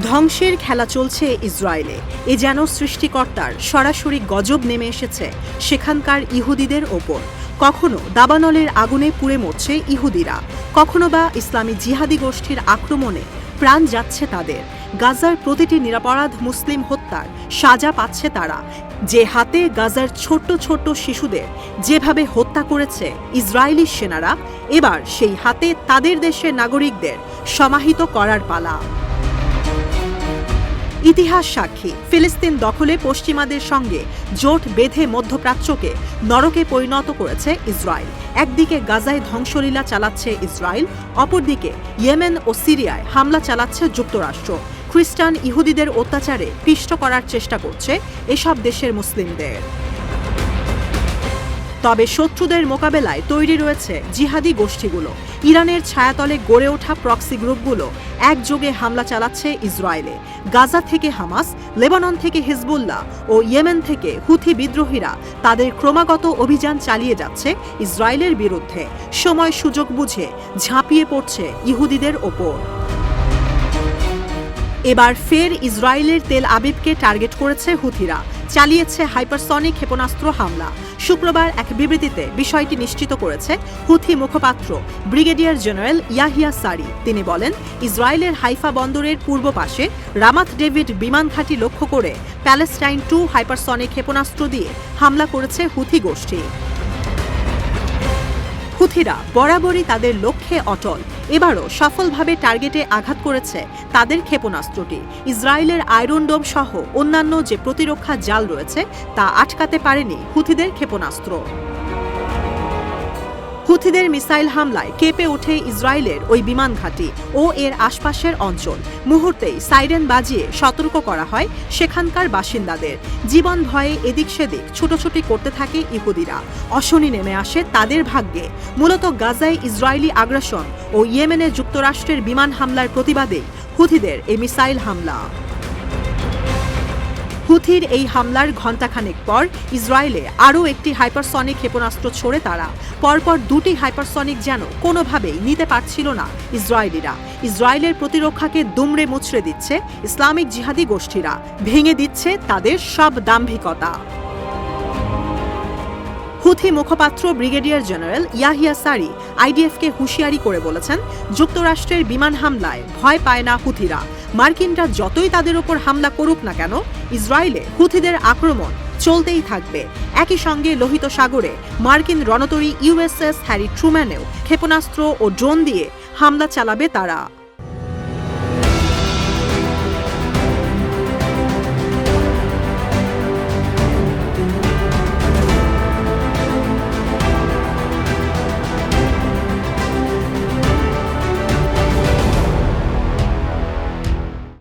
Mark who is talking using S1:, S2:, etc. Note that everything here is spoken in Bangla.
S1: ধ্বংসের খেলা চলছে ইসরায়েলে। এ যেন সৃষ্টিকর্তার সরাসরি গজব নেমে এসেছে সেখানকার ইহুদিদের ওপর। কখনো দাবানলের আগুনে পুড়ে মরছে ইহুদিরা। কখনো বা ইসলামী জিহাদি গোষ্ঠীর আক্রমণে প্রাণ যাচ্ছে তাদের। গাজার প্রতিটি নিরাপরাধ মুসলিম হত্যার সাজা পাচ্ছে তারা। যে হাতে গাজার ছোট্ট ছোট্ট শিশুদের যেভাবে হত্যা করেছে ইসরায়েলি সেনারা, এবার সেই হাতে তাদের দেশের নাগরিকদের সমাহিত করার পালা। ইতিহাস সাক্ষী। ফিলিস্তিন দখলে পশ্চিমাদের সঙ্গে জোট বেঁধে মধ্যপ্রাচ্যকে নরকে পরিণত করেছে ইসরায়েল। একদিকে গাজায় ধ্বংসলীলা চালাচ্ছে ইসরায়েল, অপরদিকে ইয়েমেন ও সিরিয়ায় হামলা চালাচ্ছে যুক্তরাষ্ট্র। খ্রিস্টান ইহুদিদের অত্যাচারে পিষ্ট করার চেষ্টা করছে এসব দেশের মুসলিমদের। তবে শত্রুদের মোকাবেলায় তৈরি রয়েছে জিহাদি গোষ্ঠীগুলো। ইরানের ছায়াতলে গড়ে ওঠা প্রক্সি গ্রুপগুলো একযোগে হামলা চালাচ্ছে ইসরায়েলে। গাজা থেকে হামাস, লেবানন থেকে হিজবুল্লাহ ও ইয়েমেন থেকে হুথি বিদ্রোহীরা তাদের ক্রমাগত অভিযান চালিয়ে যাচ্ছে ইসরায়েলের বিরুদ্ধে। সময় সুযোগ বুঝে ঝাঁপিয়ে পড়ছে ইহুদিদের ওপর। এবার ফের ইসরায়েলের তেল আবিবকে টার্গেট করেছে হুথিরা। চালিয়েছে হাইপারসনিক ক্ষেপণাস্ত্র হামলা। শুক্রবার এক বিবৃতিতে বিষয়টি নিশ্চিত করেছে হুথি মুখপাত্র ব্রিগেডিয়ার জেনারেল ইয়াহিয়া সারি। তিনি বলেন, ইসরায়েলের হাইফা বন্দরের পূর্ব পাশে রামাত ডেভিড বিমান ঘাঁটি লক্ষ্য করে প্যালেস্টাইন টু হাইপারসনিক ক্ষেপণাস্ত্র দিয়ে হামলা করেছে হুথি গোষ্ঠী। হুথিরা বরাবরই তাদের লক্ষ্যে অটল। এবারও সফলভাবে টার্গেটে আঘাত করেছে তাদের ক্ষেপণাস্ত্রটি। ইসরায়েলের আয়রন ডোম সহ অন্যান্য যে প্রতিরক্ষা জাল রয়েছে, তা আটকাতে পারেনি হুথিদের ক্ষেপণাস্ত্র। হুথিদের মিসাইল হামলায় কেঁপে ওঠে ইসরায়েলের ওই বিমান ঘাঁটি ও এর আশপাশের অঞ্চল। মুহূর্তেই সাইরেন বাজিয়ে সতর্ক করা হয় সেখানকার বাসিন্দাদের। জীবন ভয়ে এদিক সেদিক ছুটোছুটি করতে থাকে ইহুদিরা। অশনি নেমে আসে তাদের ভাগ্যে। মূলত গাজায় ইসরায়েলি আগ্রাসন ও ইয়েমেনে যুক্তরাষ্ট্রের বিমান হামলার প্রতিবাদেই হুথিদের এই মিসাইল হামলা। হুথির এই হামলার ঘণ্টাখানেক পর ইসরায়েলে আরও একটি হাইপারসনিক ক্ষেপণাস্ত্র ছোড়ে তারা। পরপর দুটি হাইপারসনিক যেন কোনোভাবেই নিতে পারছিল না ইসরায়েলিরা। ইসরায়েলের প্রতিরক্ষাকে দুমড়ে মুচড়ে দিচ্ছে ইসলামিক জিহাদি গোষ্ঠীরা। ভেঙে দিচ্ছে তাদের সব দাম্ভিকতা। হুথি মুখপাত্র ব্রিগেডিয়ার জেনারেল ইয়াহিয়া সারি আইডিএফকে হুঁশিয়ারি করে বলেছেন, যুক্তরাষ্ট্রের বিমান হামলায় ভয় পায় না হুথিরা। মার্কিনরা যতই তাদের ওপর হামলা করুক না কেন, ইসরায়েলে হুথিদের আক্রমণ চলতেই থাকবে। একই সঙ্গে লোহিত সাগরে মার্কিন রণতরী ইউএসএস হ্যারি ট্রুম্যানেও ক্ষেপণাস্ত্র ও ড্রোন দিয়ে হামলা চালাবে তারা।